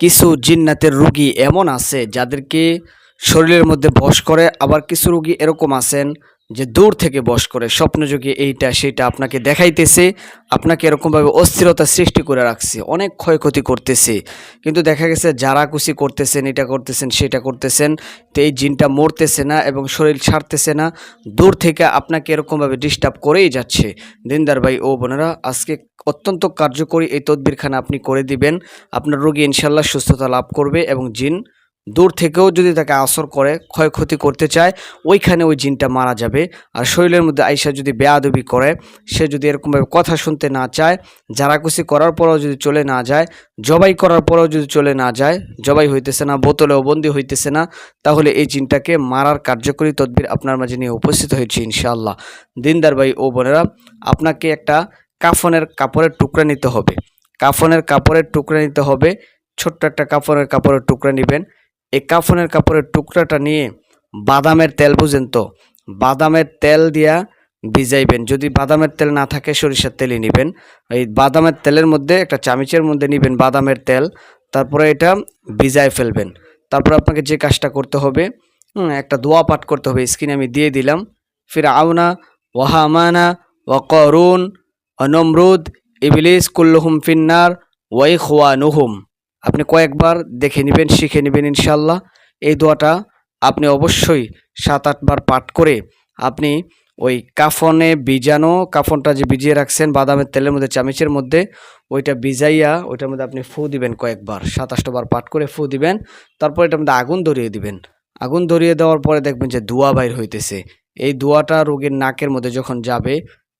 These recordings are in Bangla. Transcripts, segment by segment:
কিছু জিন্নাতের রুগী এমন আছে যাদেরকে শরীরের মধ্যে বস করে, আবার কিছু রুগী এরকম আছেন যে দূর থেকে বশ করে স্বপ্নযোগে এইটা সেটা আপনাকে দেখাইতেছে, আপনাকে এরকমভাবে অস্থিরতা সৃষ্টি করে রাখছে, অনেক ক্ষয়ক্ষতি করতেছে। কিন্তু দেখা গেছে যারা খুশি করতেছেন, এটা করতেছেন, সেটা করতেছেন, তো এই জিনটা মরতেছে না এবং শরীর ছাড়তেছে না, দূর থেকে আপনাকে এরকমভাবে ডিস্টার্ব করেই যাচ্ছে। দিনদার ভাই, ও বোনেরা, আজকে অত্যন্ত কার্যকরী এই তদবিরখানা আপনি করে দিবেন। আপনার রোগী ইনশাল্লাহ সুস্থতা লাভ করবে এবং জিন দূর থেকেও যদি তাকে আসর করে, ক্ষয়ক্ষতি করতে চায়, ওইখানে ওই জিনটা মারা যাবে। আর শরীরের মধ্যে আইসা যদি বেয়াদবি করে, সে যদি এরকমভাবে কথা শুনতে না চায় জারাকুসি করার পরেও যদি চলে না যায়, জবাই করার পরেও যদি চলে না যায়, জবাই হইতেছে না, বোতলেও বন্দি হইতেছে না, তাহলে এই জিনটাকে মারার কার্যকরী তদবির আপনার মাঝে নিয়ে উপস্থিত হয়েছে ইনশাআল্লাহ। দিনদার ভাই ও বোনেরা, আপনাকে একটা কাফনের কাপড়ের টুকরা নিতে হবে। কাফনের কাপড়ের টুকরা নিতে হবে, ছোট্ট একটা কাফনের কাপড়ের টুকরা নেবেন। এই কাফনের কাপড়ের টুকরাটা নিয়ে বাদামের তেল বুঝেন তো, বাদামের তেল দিয়া ভিজাইবেন। যদি বাদামের তেল না থাকে, সরিষার তেলই নেবেন। এই বাদামের তেলের মধ্যে একটা চামিচের মধ্যে নেবেন বাদামের তেল, তারপরে এটা ভিজায় ফেলবেন। তারপর আপনাকে যে কাজটা করতে হবে একটা দোয়া পাঠ করতে হবে। স্ক্রিনে আমি দিয়ে দিলাম ফির আউনা ওয়াহামানা ওয়াকরুন অনমরুদ ইবলিস কুল্লুহুম ফিন্নার ওয়াই খোয়ানুহুম আপনি কয়েকবার দেখে নেবেন, শিখে নেবেন ইনশাল্লাহ এই দোয়াটা আপনি অবশ্যই সাত আটবার পাঠ করে আপনি ওই কাফনে বিজানো কাফনটা যে ভিজিয়ে রাখছেন বাদামের তেলের মধ্যে, চামিচের মধ্যে, ওইটা ভিজাইয়া ওইটার মধ্যে আপনি ফু দিবেন কয়েকবার। সাত, আটটা বার পাঠ করে ফু দিবেন, তারপর এটার মধ্যে আগুন ধরিয়ে দিবেন। আগুন ধরিয়ে দেওয়ার পরে দেখবেন যে ধোঁয়া বাইর হইতেছে। এই ধোঁয়াটা রোগীর নাকের মধ্যে যখন যাবে,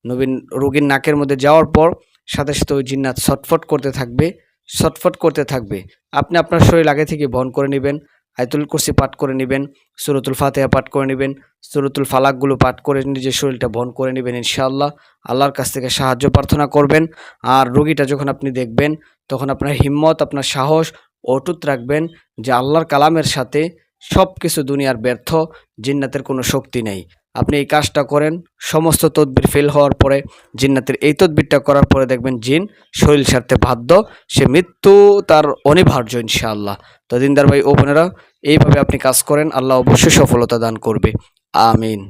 নবীন, রোগীর নাকের মধ্যে যাওয়ার পর সাথে সাথে ওই জিন্নাত ছটফট করতে থাকবে। ছটফট করতে থাকবে। আপনি আপনার শরীর আগে থেকে বহন করে নেবেন, আয়তুল কুরসি পাঠ করে নেবেন, সুরতুল ফাতেহা পাঠ করে নেবেন, সুরতুল ফালাকগুলো পাঠ করে নিজের শরীরটা বহন করে নেবেন ইনশাআল্লাহ। আল্লাহর কাছ থেকে সাহায্য প্রার্থনা করবেন। আর রোগীটা যখন আপনি দেখবেন, তখন আপনার হিম্মত, আপনার সাহস অটুট রাখবেন যে আল্লাহর কালামের সাথে সব কিছু দুনিয়ার ব্যর্থ, জিন্নাতের কোনো শক্তি নেই। আপনি এই কাজটা করেন, সমস্ত তদবির ফেল হওয়ার পরে, জিন্নাতের এই তদবিরটা করার পরে দেখবেন জিন শরীর সারতে বাধ্য, সে মৃত্যু তার অনিবার্য ইনশাআল্লাহ। তো দিনদার ভাই ও বোনেরা, এইভাবে আপনি কাজ করেন, আল্লাহ অবশ্যই সফলতা দান করবে। আমিন।